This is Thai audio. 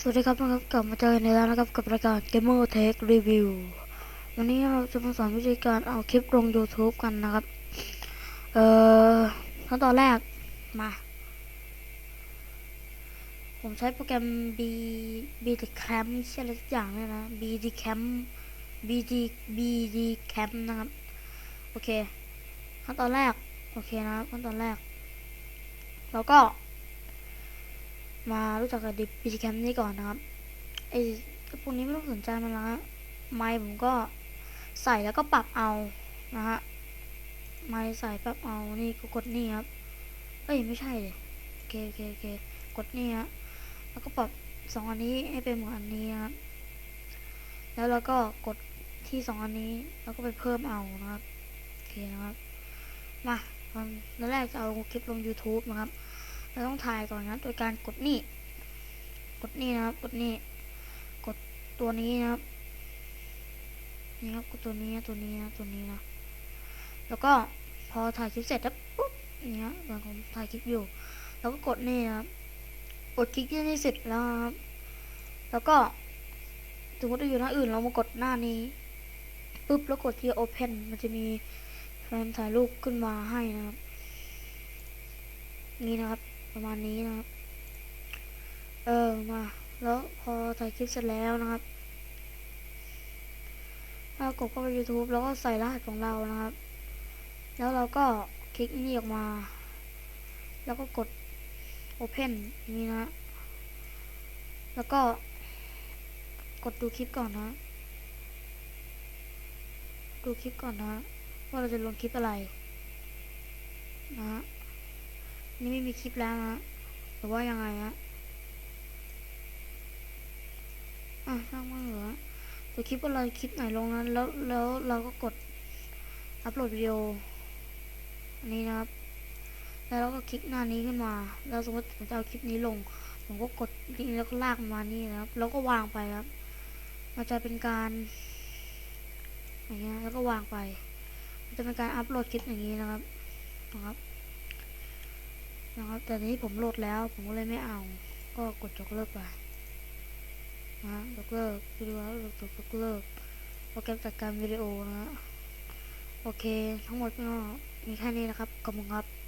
สวัสดีครับนะครับกลับมาเจอกันในแล้วนะครับกับรายการ Gamer Tech Review วันนี้เราจะมาสอนวิธีการเอาคลิปลง YouTube กันนะครับ เอ่อขั้นตอนแรกมา ผมใช้โปรแกรม B B D Cam ใช่อะไรสักอย่างเนี่ยนะ B D Cam B D B D Cam นะครับ โอเคขั้นตอนแรก โอเคนะครับขั้นตอนแรก แล้วก็ มารู้จักกับดิพิธีแคมนี่ก่อนนะครับไอ้พวกนี้ไม่ต้องสนใจมันแล้วฮะไมค์ผมก็ใส่แล้วก็ปรับเอานะฮะไมค์ใส่ปรับเอานี่ก็กดนี่ครับเอ้ยไม่ใช่เลยโอเคโอเคโอเคกดนี่ฮะแล้วก็ปรับสองอันนี้ให้เป็นเหมือนอันนี้นะครับแล้วเราก็กดที่สองอันนี้แล้วก็ไปเพิ่มเอานะครับโอเคนะครับมาตอนแรกจะเอาคลิปลง YouTube นะครับ เราต้องถ่ายก่อนนะโดยการกดนี่ กดนี่นะครับ กดนี่ กดตัวนี้นะครับ นี่ครับ กดตัวนี้ตัวนี้นะตัวนี้นะ แล้วก็พอถ่ายคลิปเสร็จแล้วปุ๊บนี่ครับตอนผมถ่ายคลิปอยู่ แล้วก็กดนี่นะครับ กดคลิกที่นี่เสร็จแล้วครับ แล้วก็สมมติเราอยู่หน้าอื่นเรามากดหน้านี้ปุ๊บแล้วกดที่ open มันจะมีแฟมถ่ายรูปขึ้นมาให้นะครับ นี่นะครับ ประมาณนี้นะครับ เออมาแล้วพอถ่ายคลิปเสร็จแล้วนะครับเรากดเข้าไป YouTube แล้วก็ใส่รหัสของเรานะครับ แล้วเราก็คลิกนี่ออกมา แล้วก็กด Open อย่างนี้นะ แล้วก็กดดูคลิปก่อนนะ ดูคลิปก่อนนะ ว่าเราจะลงคลิปอะไร นะ นี่ไม่มีคลิปแล้วนะหรือว่ายังไงฮะอะช่างมันเหรอตัวคลิปอะไรคลิปไหนลงนั้นแล้วแล้วเราก็กดอัปโหลดวิดีโออันนี้นะครับ แล้วเราก็คลิกหน้านี้ขึ้นมาแล้วสมมติผมจะเอาคลิปนี้ลง ผมก็กดลิงก์แล้วก็ลากมันมานี่นะครับ แล้วก็วางไปครับ มันจะเป็นการอย่างเงี้ยแล้วก็วางไป มันจะเป็นการอัปโหลดคลิปอย่างนี้นะครับนะครับ นะครับแต่นี้ผมโหลดแล้ว ผมก็เลยไม่เอา ก็กดยกเลิกไปนะยกเลิกวิดีโอแล้วกดยกเลิกโปรแกรมจัดการวิดีโอนะฮะโอเค ทั้งหมดก็มีแค่นี้นะครับขอบคุณครับ